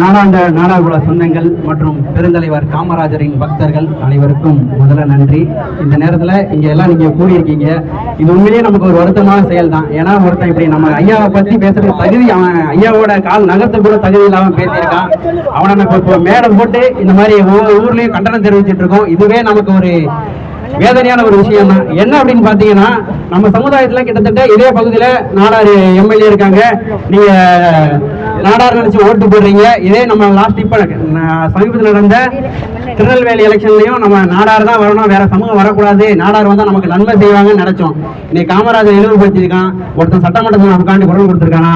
நாடாண்ட நாடாகுல சொந்தங்கள் மற்றும் பெருந்தலைவர் காமராஜரின் பக்தர்கள் அனைவருக்கும் முதல்ல நன்றி. இந்த நேரத்தில் இங்கே எல்லாம் நீங்கள் கூடியிருக்கீங்க. இது உண்மையிலேயே நமக்கு ஒரு வருத்தமான செயல் தான் ஏன்னா ஒருத்தன் இப்படி நம்ம ஐயாவை பற்றி பேசுகிற தகுதி அவன் ஐயாவோட கால் நகர்த்து கூட தகுதி இல்லாமல் பேசியிருக்கான். அவனை நம்ம இப்போ மேடை போட்டு இந்த மாதிரி ஒவ்வொரு ஊர்லேயும் கண்டனம் தெரிவிச்சிட்டு இருக்கோம். இதுவே நமக்கு ஒரு வேதனையான ஒரு விஷயம் தான் என்ன அப்படின்னு பாத்தீங்கன்னா நம்ம சமுதாயத்துல கிட்டத்தட்ட இதே பகுதியில நாடாறு எம்எல்ஏ இருக்காங்க. நீங்க நாடார் நினைச்சு ஓட்டு போடுறீங்க இதே நம்ம லாஸ்ட் இப்ப ந- சமீபத்தில் நடந்த திருநெல்வேலி எலெக்ஷன்லயும் நம்ம நாடார் தான் வரணும் வேற சமூகம் வரக்கூடாது நாடார் வந்தா நமக்கு நன்மை செய்வாங்கன்னு நினைச்சோம் இன்னைக்கு காமராஜர் இழிவுபடுத்திருக்கான் ஒருத்தன் சட்டமன்றத்தில் நமக்காண்டி குரல் கொடுத்திருக்கானா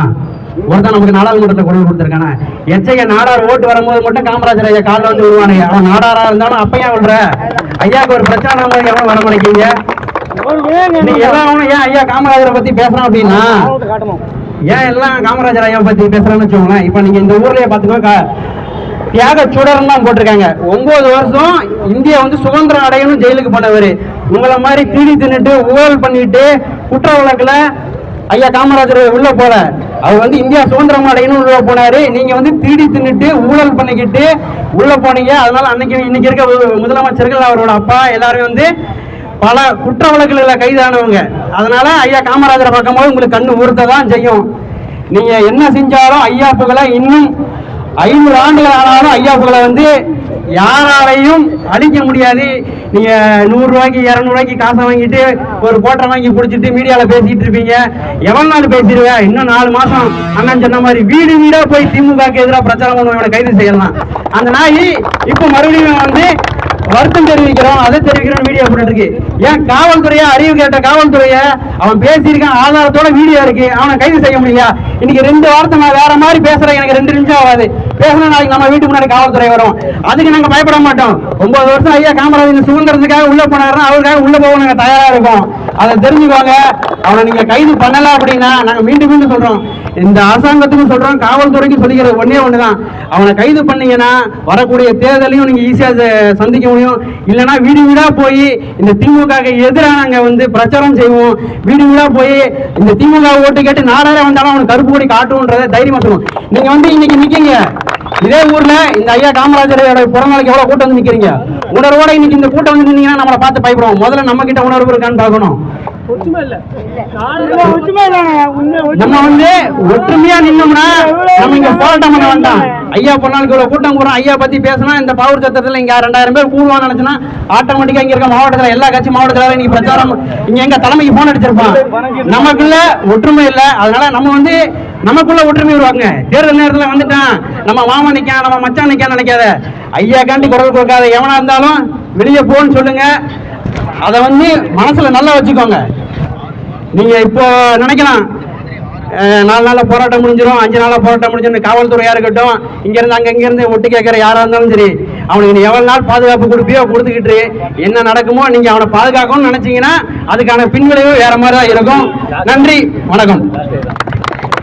ஒருத்தன் நமக்கு நாடாளுமன்றத்தில் குரல் கொடுத்திருக்கானா எச்சைய நாடார் ஓட்டு வரும்போது மட்டும் காமராஜர் ஐயா காலில் வந்து விழுவானே அவன் நாடாரா இருந்தாலும் அப்பையா விழுற ஐயாவுக்கு ஒரு பிரச்சனை போது எவன் வர மாட்டேங்க நீங்க எல்லாம் ஏன் ஐயா காமராஜரை பத்தி பேசுறோம் அப்படின்னா ஏன் எல்லாம் காமராஜர் ஐயா பத்தி பேசுறேன்னு வச்சுக்கோங்களேன். இப்ப நீங்க இந்த ஊர்லயே பாத்துக்கோ தியாக சுடர்னு தான் போட்டிருக்காங்க. ஒன்பது வருஷம் இந்தியா வந்து சுதந்திரம் அடையணும் ஜெயிலுக்கு போனவர். உங்களை மாதிரி தீடி தின்னுட்டு ஊழல் பண்ணிட்டு குற்ற வழக்குல ஐயா காமராஜர் உள்ள போல. அவர் வந்து இந்தியா சுதந்திரம் அடையணும் உள்ள போனாரு. நீங்க வந்து தீடி தின்னுட்டு ஊழல் பண்ணிக்கிட்டு உள்ள போனீங்க. அதனால அன்னைக்கு இன்னைக்கு இருக்க மு- முதலமைச்சர்கள் அவரோட அப்பா எல்லாரும் வந்து பல குற்ற வழக்குகளில் கைதானவங்க. அதனால ஐயா காமராஜரை பார்க்கும்போது உங்களுக்கு கண்ணு உறுத்த தான் செய்யும். நீங்க என்ன செஞ்சாலும் ஐயா புகழை இன்னும் ஐநூறு ஆண்டுகள் ஆனாலும் ஐயா புகழை வந்து யாராலையும் அழிக்க முடியாது. நீங்க நூறு ரூபாய்க்கு காசை வாங்கிட்டு ஒரு போட்டை வாங்கி குடிச்சிட்டு மீடியால பேசிட்டு இருப்பீங்க. எவ்வளவு நாள் பேசிடுவேன் இன்னும் நாலு மாசம் அண்ணன் சொன்ன மாதிரி வீடு வீடா போய் திமுக எதிராக பிரச்சாரம் பண்ணுவவனை கைது செய்யலாம். அந்த நாய் இப்ப மறுபடியும் வந்து வருத்தம் தெரிவிக்கிறோம் அதை தெரிவிக்கிறோம் வீடியோ போட்டுட்டு இருக்கு ஏன் காவல்துறையா அறிவு கேட்ட காவல்துறைய அவன் பேசியிருக்கான் ஆதாரத்தோட வீடியோ இருக்கு அவனை கைது செய்ய முடியல இன்னைக்கு ரெண்டு வாரத்தை நான் வேற மாதிரி பேசுறேன் எனக்கு ரெண்டு நிமிஷம் ஆகாது. பேசினா நாளைக்கு நம்ம வீட்டுக்கு முன்னாடி காவல்துறை வரும். அதுக்கு நாங்க பயப்பட மாட்டோம். ஒன்பது வருஷம் ஐயா காமராஜர் சுதந்திரத்துக்காக உள்ள போனாருன்னா அவருக்காக உள்ள போக நாங்க தயாரா இருக்கோம். அதை தெரிஞ்சுக்கோங்க. அவனை நீங்க கைது பண்ணல அப்படின்னா நாங்க மீண்டும் மீண்டும் சொல்றோம். இந்த அரசாங்கத்துக்கும் சொல்றோம். காவல்துறைக்கும் சொல்லிக்கிறது ஒன்னே ஒண்ணுதான். அவனை கைது பண்ணீங்கன்னா வரக்கூடிய தேர்தலையும் நீங்க ஈஸியா சந்திக்க முடியும். இல்லைன்னா வீடு வீடா போய் இந்த திமுக எதிராக நாங்க வந்து பிரச்சாரம் செய்வோம். வீடு வீடா போய் இந்த திமுக ஓட்டு கேட்டு நாடாரே வந்தாலும் அவனுக்கு கருப்பு கொடி காட்டுன்றதை தைரியமா சொல்லுவோம். நீங்க வந்து இன்னைக்கு நிக்கீங்க இதே ஊர்ல இந்த ஐயா காமராஜரோட பிறந்தநாளுக்கு எவ்வளவு கூட்டம் வந்து நிக்கிறீங்க? உணர்வோட இன்னைக்கு இந்த கூட்டம் வந்து நின்னீங்கன்னா நம்மளை பார்த்து பயப்படுவோம். முதல்ல நம்ம கிட்ட உணர்வு இருக்கான்னு பார்க்கணும். நம்ம வந்து ஒற்றுமையா நின்னோம்னா நம்ம இங்க போராட்டம் பண்ண வேண்டாம். ஐயா பொன்னாளுக்கு இவ்வளவு கூட்டம் கூறோம் ஐயா பத்தி பேசினா இந்த பவர் சத்திரத்துல இங்க ரெண்டாயிரம் பேர் கூடுவான்னு நினைச்சுன்னா ஆட்டோமேட்டிக்கா இங்க இருக்க மாவட்டத்துல எல்லா கட்சி மாவட்டத்துல இன்னைக்கு பிரச்சாரம். இங்க எங்க தலைமைக்கு போன் அடிச்சிருப்பான். நமக்குள்ள ஒற்றுமை இல்ல. அதனால நம்ம வந்து நமக்குள்ள ஒற்றுமை உருவாங்க தேர்தல் நேரத்துல வந்துட்டான். நம்ம மாமன் நிக்கான் நம்ம மச்சான் நிக்கான்னு நினைக்காத. ஐயா காண்டி குரல் கொடுக்காத. எவனா இருந்தாலும் வெளியே போன்னு சொல்லுங்க. அதை வந்து மனசுல நல்லா வச்சுக்கோங்க. நீங்க இப்போ நினைக்கலாம். நாலு நாளில் போராட்டம் முடிஞ்சிடும் அஞ்சு நாளில் போராட்டம் முடிஞ்சிடும் காவல்துறையாக இருக்கட்டும் இங்கேருந்து அங்கே இங்கேருந்து ஒட்டு கேட்குற யாராக இருந்தாலும் சரி அவனுக்கு நீ எவ்வளோ நாள் பாதுகாப்பு கொடுப்பியோ கொடுத்துக்கிட்டு என்ன நடக்குமோ நீங்கள் அவனை பாதுகாக்கணும்னு நினச்சிங்கன்னா அதுக்கான பின்விளைவு வேறு மாதிரி தான் இருக்கும். நன்றி வணக்கம்.